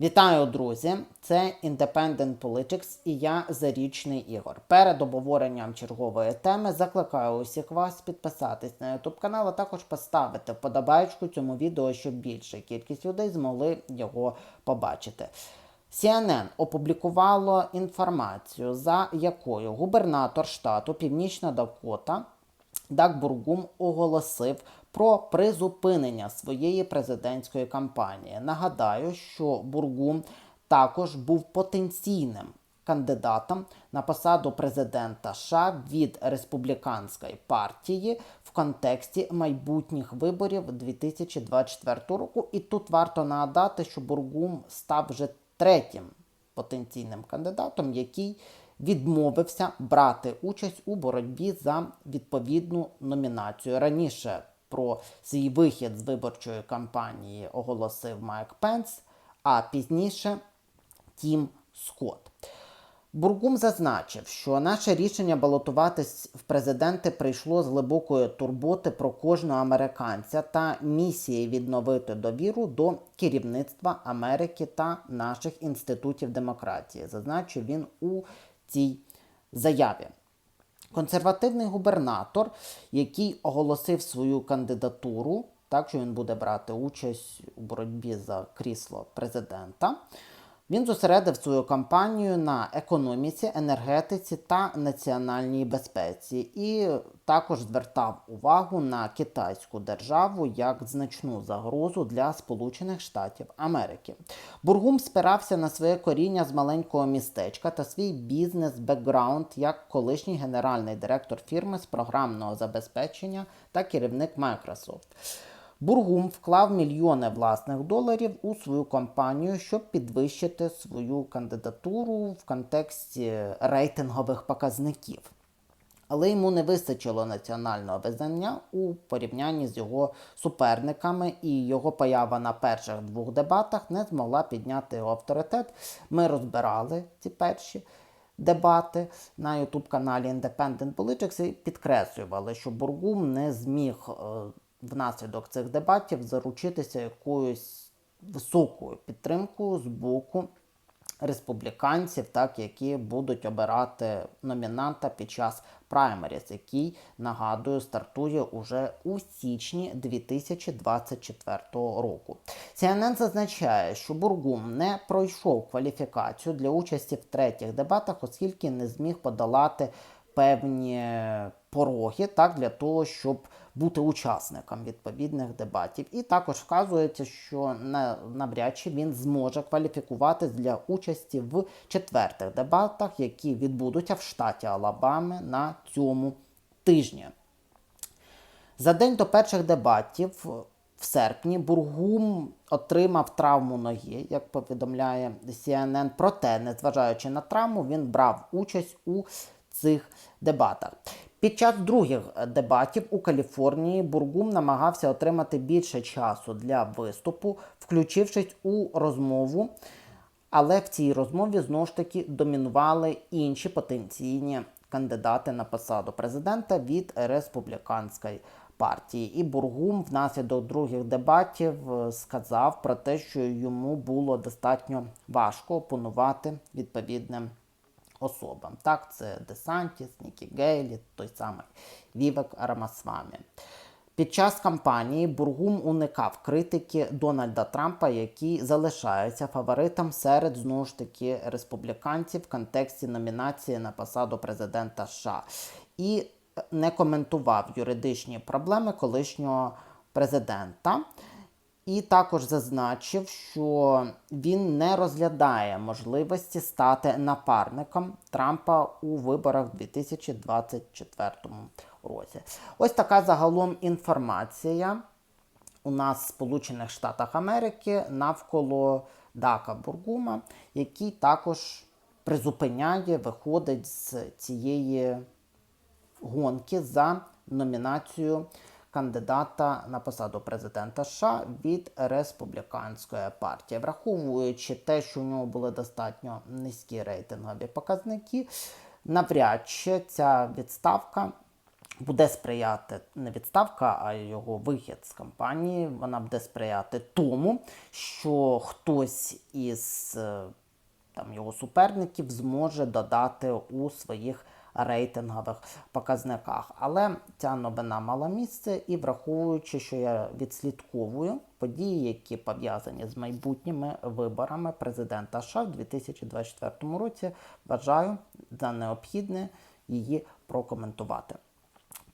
Вітаю, друзі! Це Independent Politics і я Зарічний Ігор. Перед обговоренням чергової теми закликаю усіх вас підписатись на YouTube канал, а також поставити вподобайку цьому відео, щоб більша кількість людей змогли його побачити. CNN опублікувало інформацію, за якою губернатор штату Північна Дакота Даг Бургум оголосив про призупинення своєї президентської кампанії. Нагадаю, що Бургум також був потенційним кандидатом на посаду президента США від республіканської партії в контексті майбутніх виборів 2024 року. І тут варто нагадати, що Бургум став вже третім потенційним кандидатом, який відмовився брати участь у боротьбі за відповідну номінацію. Раніше про свій вихід з виборчої кампанії оголосив Майк Пенс, а пізніше Тім Скотт. Бургум зазначив, що наше рішення балотуватись в президенти прийшло з глибокої турботи про кожного американця та місії відновити довіру до керівництва Америки та наших інститутів демократії. Зазначив він у цій заяві. Консервативний губернатор, який оголосив свою кандидатуру, так що він буде брати участь у боротьбі за крісло президента. Він зосередив свою кампанію на економіці, енергетиці та національній безпеці, і також звертав увагу на китайську державу як значну загрозу для Сполучених Штатів Америки. Бургум спирався на своє коріння з маленького містечка та свій бізнес-бекграунд як колишній генеральний директор фірми з програмного забезпечення та керівник Microsoft. Бургум вклав мільйони власних доларів у свою кампанію, щоб підвищити свою кандидатуру в контексті рейтингових показників. Але йому не вистачило національного визнання у порівнянні з його суперниками, і його поява на перших двох дебатах не змогла підняти його авторитет. Ми розбирали ці перші дебати на youtube каналі Independent Politics і підкреслювали, що Бургум не зміг е, внаслідок цих дебатів заручитися якоюсь високою підтримкою з боку республіканців, так, які будуть обирати номінанта під час праймеріс, який, нагадую, стартує уже у січні 2024 року. CNN зазначає, що Бургум не пройшов кваліфікацію для участі в третіх дебатах, оскільки не зміг подолати певні пороги так, для того, щоб бути учасником відповідних дебатів. І також вказується, що навряд чи він зможе кваліфікуватись для участі в четвертих дебатах, які відбудуться в штаті Алабами на цьому тижні. За день до перших дебатів. В серпні Бургум отримав травму ноги, як повідомляє CNN. Проте, незважаючи на травму, він брав участь у цих дебатах. Під час других дебатів у Каліфорнії Бургум намагався отримати більше часу для виступу, включившись у розмову. Але в цій розмові знову ж таки домінували інші потенційні кандидати на посаду президента від республіканської партії. І Бургум внаслідок других дебатів сказав про те, що йому було достатньо важко опонувати відповідним особам. Так, це Десантіс, Нікі Гейлі, той самий Вівек Рамасвамі. Під час кампанії Бургум уникав критики Дональда Трампа, який залишається фаворитом серед знову ж таки республіканців в контексті номінації на посаду президента США. І не коментував юридичні проблеми колишнього президента. І також зазначив, що він не розглядає можливості стати напарником Трампа у виборах 2024 році. Ось така загалом інформація у нас в Сполучених Штатах Америки навколо Дака Бургума, який також призупиняє, виходить з цієї гонки за номінацію кандидата на посаду президента США від республіканської партії, враховуючи те, що у нього були достатньо низькі рейтингові показники, навряд чи ця відставка буде сприяти не відставка, а його вихід з кампанії. Вона буде сприяти тому, що хтось із е, там його суперників зможе додати у своїх рейтингових показниках. Але ця новина мала місце, і враховуючи, що я відслідковую події, які пов'язані з майбутніми виборами президента США в 2024 році, вважаю за необхідне її прокоментувати.